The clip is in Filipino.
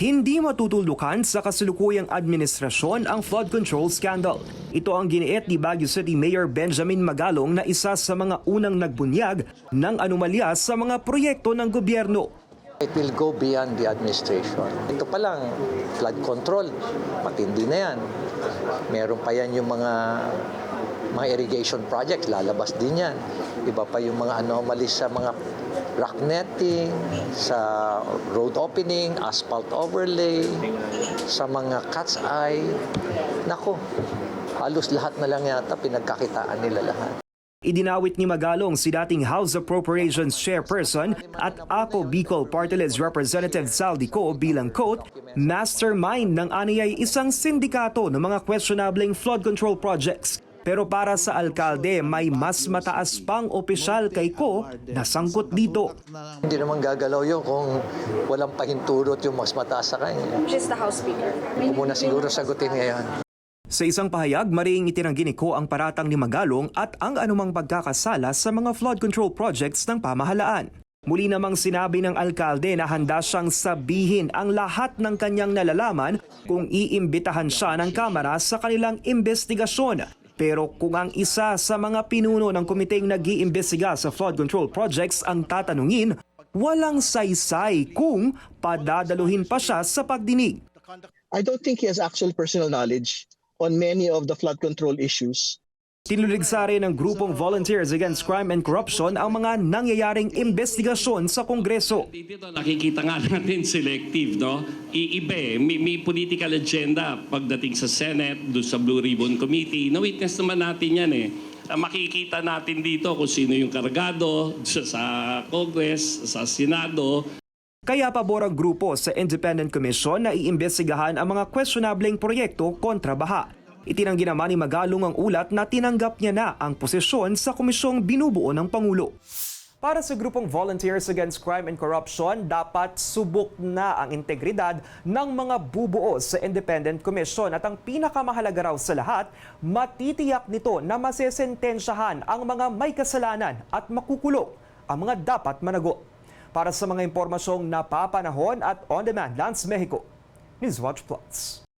Hindi matutulukan sa kasulukuyang administrasyon ang flood control scandal. Ito ang giniit ni Baguio City Mayor Benjamin Magalong na isa sa mga unang nagbunyag ng anomalya sa mga proyekto ng gobyerno. It will go beyond the administration. Ito pa lang, flood control, matindi na yan. Meron pa yan yung mga mga irrigation projects, lalabas din yan. Iba pa yung mga anomalies sa mga rock netting, sa road opening, asphalt overlay, sa mga cat's eye. Nako, halos lahat na lang yata pinagkakitaan nila lahat. Idinawit ni Magalong si dating House Appropriations Chairperson at ako Bicol Party List Representative Saldico bilang quote, mastermind ng aniyay isang sindikato ng mga questionableng flood control projects. Pero para sa alkalde, may mas mataas pang opisyal kay Ko na sangkot dito. Hindi naman gagalaw yun kung walang pahintulot yung mas mataas sa kanya. which is the House Speaker. Kung muna siguro sagutin ngayon. Sa isang pahayag, mariing itinanggi ni Ko ang paratang ni Magalong at ang anumang pagkakasala sa mga flood control projects ng pamahalaan. Muli namang sinabi ng alkalde na handa siyang sabihin ang lahat ng kanyang nalalaman kung iimbitahan siya ng kamera sa kanilang investigasyon. Pero kung ang isa sa mga pinuno ng komiteng nag-iimbestiga sa flood control projects ang tatanungin, walang saysay kung padadaluhin pa siya sa pagdinig. I don't think he has actual personal knowledge on many of the flood control issues. Tinuligsa rin ng grupong Volunteers Against Crime and Corruption ang mga nangyayaring investigasyon sa Kongreso. Dito nakikita nga natin selective, no? Iiba eh. May, may political agenda pagdating sa Senate, doon sa Blue Ribbon Committee. Na-witness naman natin yan eh. Ah, Makikita natin dito kung sino yung kargado sa, sa Congress, sa Senado, Kaya pabor ang grupo sa Independent Commission na iimbestigahan ang mga questionableng proyekto kontra baha. Itinanggi naman ni Magalong ang ulat na tinanggap niya na ang posisyon sa komisyong binubuo ng Pangulo. Para sa grupong Volunteers Against Crime and Corruption, dapat subok na ang integridad ng mga bubuo sa Independent Commission at ang pinakamahalaga raw sa lahat, matitiyak nito na masesentensyahan ang mga may kasalanan at makukulong ang mga dapat managot. Para sa mga impormasyong napapanahon at on-demand, Lance Mexico, Newswatch Plus.